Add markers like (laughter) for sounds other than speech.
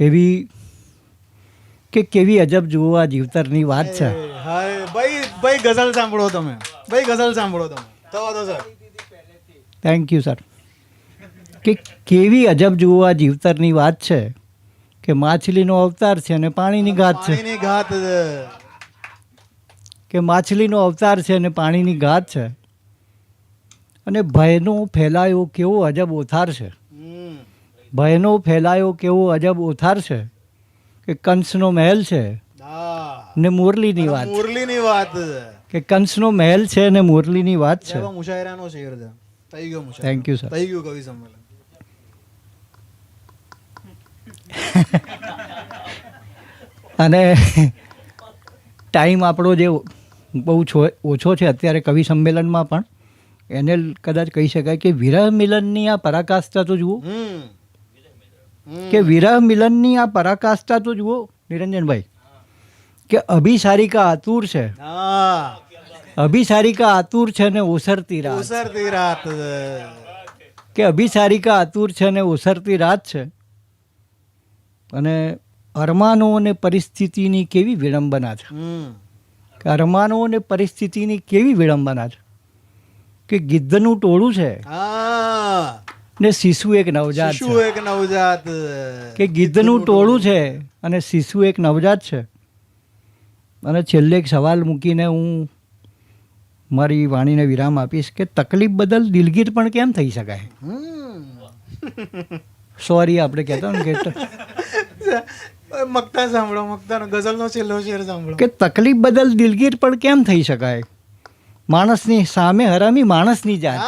એવી કે કેવી અજબ જુઓ આ જીવતરની વાત છે. હાય ભાઈ ભાઈ ગઝલ સાંભળો તમે. ભાઈ ગઝલ સાંભળો તમે. થવા દો સર થેન્ક યુ સર કે કેવી અજબ જુઓ આ જીવતરની વાત છે કે માછલીનો અવતાર છે અને પાણીની ઘાત છે. પાણીની ઘાત છે. કે માછલીનો અવતાર છે અને પાણીની ગાત છે. અને ભયનો ફેલાયો કેવો અજબ ઓથાર છે. ભયનો ફેલાયો કેવો અજબ ઓથાર છે કે કંસનો મહેલ છે ને મુરલીની વાત મુરલીની વાત કે કંસનો મહેલ છે ને મુરલીની વાત છે. મુશાયરાનો શેર છે થઈ ગયો મુશાયરા થેન્ક યુ સર થઈ ગયું કવિ સંમેલન. (laughs) અને ટાઈમ આપણો જે બહુ ઓછો છે અત્યારે કવિ સંમેલનમાં પણ. એને કદાચ કહી શકાય કે વિરહ મિલનની આ પરાકાષ્ઠા તો જુઓ. કે વિરહ મિલનની આ પરાકાષ્ઠા તો જુઓ નિરંજનભાઈ કે અભિસારિકા આતુર છે. અભિસારિકા આતુર છે ને ઓસરતી રાત. ઓસરતી રાત. છે. કે અભિસારિકા આતુર છે ને ઓસરતી રાત છે. અને અરમાનો અને પરિસ્થિતિની કેવી વિડંબના છે. કે અરમાનો અને પરિસ્થિતિની કેવી વિડંબના છે. કે ગિદ્ધનું ટોળું છે. ને શિશુ એક નવજાત શિશુ એક નવજાત કે ગીધનું ટોળું છે અને શિશુ એક નવજાત છે. અને છેલ્લે એક સવાલ મૂકીને હું મારી વાણીને વિરામ આપીશ કે તકલીફ બદલ દિલગીર પણ કેમ થઈ શકાય? હમ. સોરી આપણે કહેતા ને કે મકતા સાંભળો મગતાનો ગઝલનો છેલ્લો શેર સાંભળો. કે તકલીફ બદલ દિલગીર પણ કેમ થઈ શકાય? માણસની સામે હરામી માણસની જાત